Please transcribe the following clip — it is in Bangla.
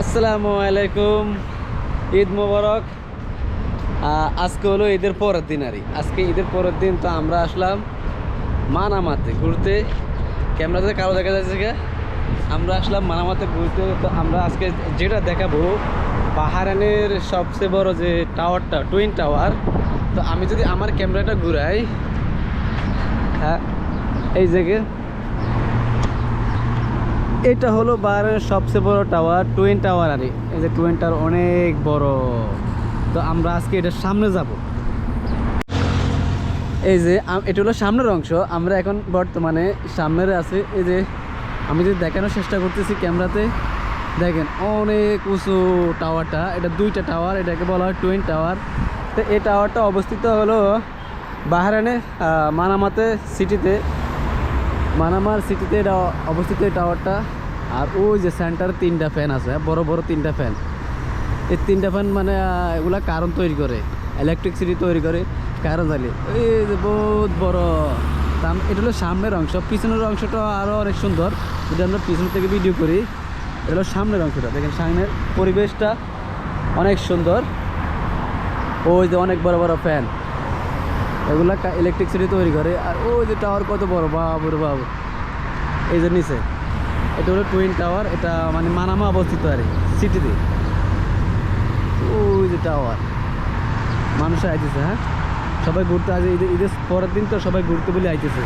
আসসালামু আলাইকুম, ঈদ মোবারক। আজকে হলো ঈদের পরের দিন আর আজকে ঈদের পরের দিন তো আমরা আসলাম মানামাতে ঘুরতে। ক্যামেরাতে কারও দেখা যাচ্ছে আমরা আসলাম মানামাতে ঘুরতে, তো আমরা আজকে যেটা দেখাবো বাহারানের সবচেয়ে বড় যে টাওয়ারটা টুইন টাওয়ার তো আমি যদি আমার ক্যামেরাটা ঘুরাই হ্যাঁ এই জায়গায় এটা হলো বাহারের সবচেয়ে বড় টাওয়ার টুইন টাওয়ার আর। এই যে টুইন টাওয়ার অনেক বড়। তো আমরা আজকে এটার সামনে যাব। এই যে এটা হলো সামনের অংশ। আমরা এখন বর্তমানে সামনের আছে। এই যে, আমি যদি দেখানোর চেষ্টা করতেছি ক্যামেরাতে, দেখেন অনেক উঁচু টাওয়ারটা। এটা দুইটা টাওয়ার, এটাকে বলা হয় টুইন টাওয়ার তো এই টাওয়ারটা অবস্থিত হলো বাহারানে মানামাতে সিটিতে মানামার সিটিতে এটা অবস্থিত এই টাওয়ারটা। আর ওই যে সেন্টার তিনটা ফ্যান আছে বড় বড় তিনটা ফ্যান এই তিনটা ফ্যান মানে এগুলা কারণ তৈরি করে ইলেকট্রিসিটি তৈরি করে কারণ জ্বালি এই যে বহুত বড়। দাম এটা হলো সামনের অংশ। পিছনের অংশটা আরও অনেক সুন্দর। যদি আমরা পিছন থেকে ভিডিও করি, এটা হলো সামনের অংশটা। দেখেন সামনের পরিবেশটা অনেক সুন্দর। ওই যে অনেক বড় বড় ফ্যান এগুলা ইলেকট্রিসিটি তৈরি করে। আর ওই যে টাওয়ার কত বড় বাবু রে বাবু এই যে নিচে, এটা হলো টুইন টাওয়ার এটা মানে মানামা অবস্থিত আর সিটিতে ওই যে টাওয়ার মানুষ আইতেছে হ্যাঁ? সবাই ঘুরতে ঈদের ঈদের পরের দিন তো সবাই ঘুরতে বলে আইতেছে।